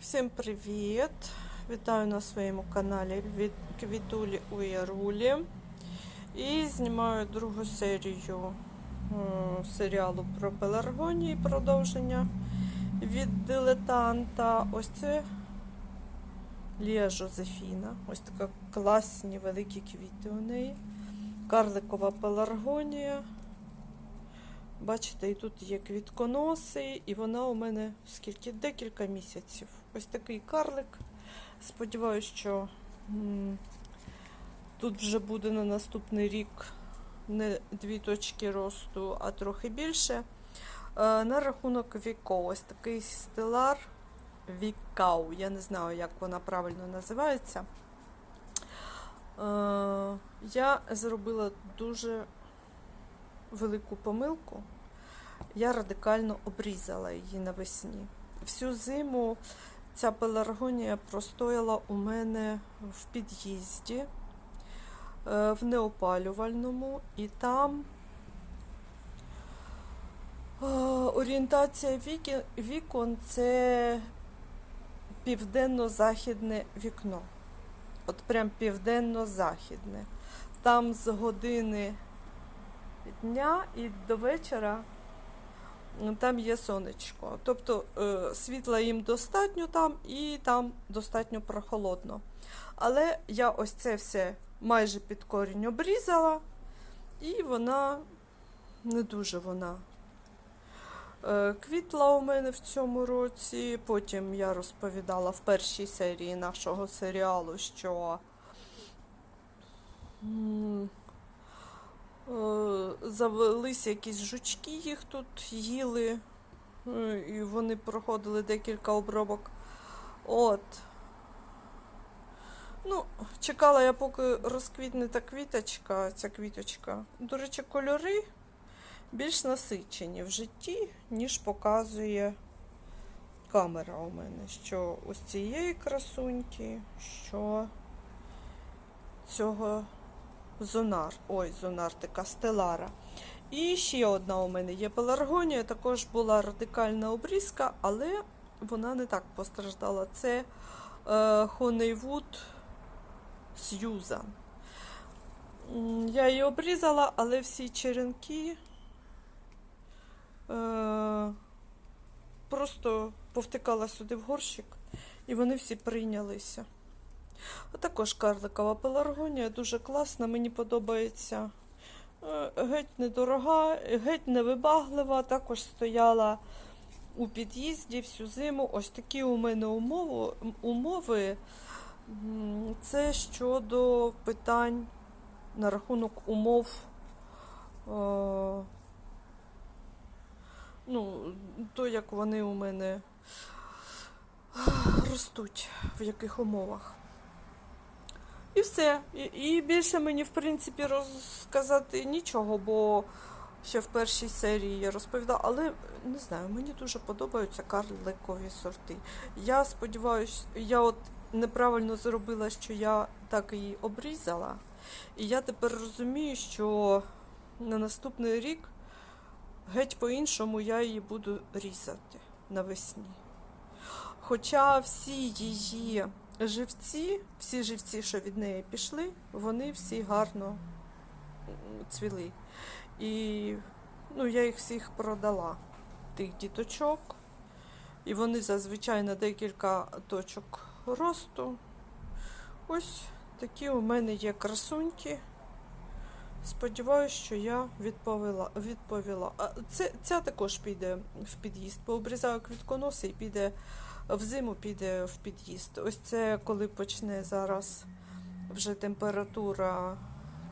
Всім привіт! Вітаю на своєму каналі від Квітулі у Ярулі. І знімаю другу серію е, серіалу про пеларгонії продовження від дилетанта. Ось це Лія Жозефіна. Ось така класні великі квіти у неї. Карликова пеларгонія. Бачите, і тут є квітконоси, і вона у мене скільки? Декілька місяців. Ось такий карлик. Сподіваюсь, що тут вже буде на наступний рік не дві точки росту, а трохи більше. Е, на рахунок Віко, ось такий стелар Вікау. Я не знаю, як вона правильно називається. Е, я зробила дуже велику помилку. Я радикально обрізала її навесні. Всю зиму ця пеларгонія простояла у мене в під'їзді, е, в неопалювальному, і там е, орієнтація вікон це південно-західне вікно. От прям південно-західне. Там з години дня і до вечора там є сонечко. Тобто е, світла їм достатньо там і там достатньо прохолодно. Але я ось це все майже під корінь обрізала, і вона не дуже вона. е, Квітла у мене в цьому році. Потім я розповідала в першій серії нашого серіалу, що завелися якісь жучки, їх тут їли, е, і вони проходили декілька обробок. От. Ну, чекала я, поки розквітне та квіточка, ця квіточка. До речі, кольори більш насичені в житті, ніж показує камера у мене. Що ось цієї красуньки, що цього Зонар. Ой, зонартика Стелара. І ще одна у мене є пеларгонія. Також була радикальна обрізка, але вона не так постраждала. Це е, Honeywood Сьюзан. Я її обрізала, але всі черенки е, просто повтикала сюди в горщик, і вони всі прийнялися. А також карликова пеларгонія, дуже класна, мені подобається. Е, Геть недорога, геть невибаглива. Також стояла у під'їзді всю зиму. Ось такі у мене умови. умови. Це щодо питань на рахунок умов. е, Ну, то, як вони у мене ростуть, в яких умовах. І все. І, і більше мені, в принципі, розказати нічого, бо ще в першій серії я розповідала, але не знаю, мені дуже подобаються карликові сорти. Я сподіваюся, я от неправильно зробила, що я так її обрізала. І я тепер розумію, що на наступний рік геть по-іншому я її буду різати навесні. Хоча всі її живці, всі живці, що від неї пішли, вони всі гарно цвіли. І ну, я їх всіх продала, тих діточок. І вони зазвичай на декілька точок росту. Ось такі у мене є красуньки. Сподіваюсь, що я відповіла. відповіла. Це, ця також піде в під'їзд. Пообрізаю квітконоси і піде взиму піде в під'їзд. Ось це коли почне зараз вже температура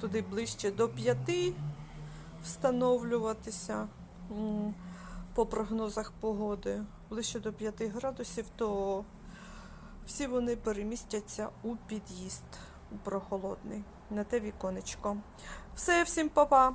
туди ближче до 5 встановлюватися по прогнозах погоди. Ближче до 5 градусів, то всі вони перемістяться у під'їзд у прохолодний на те віконечко. Все, всім па-па!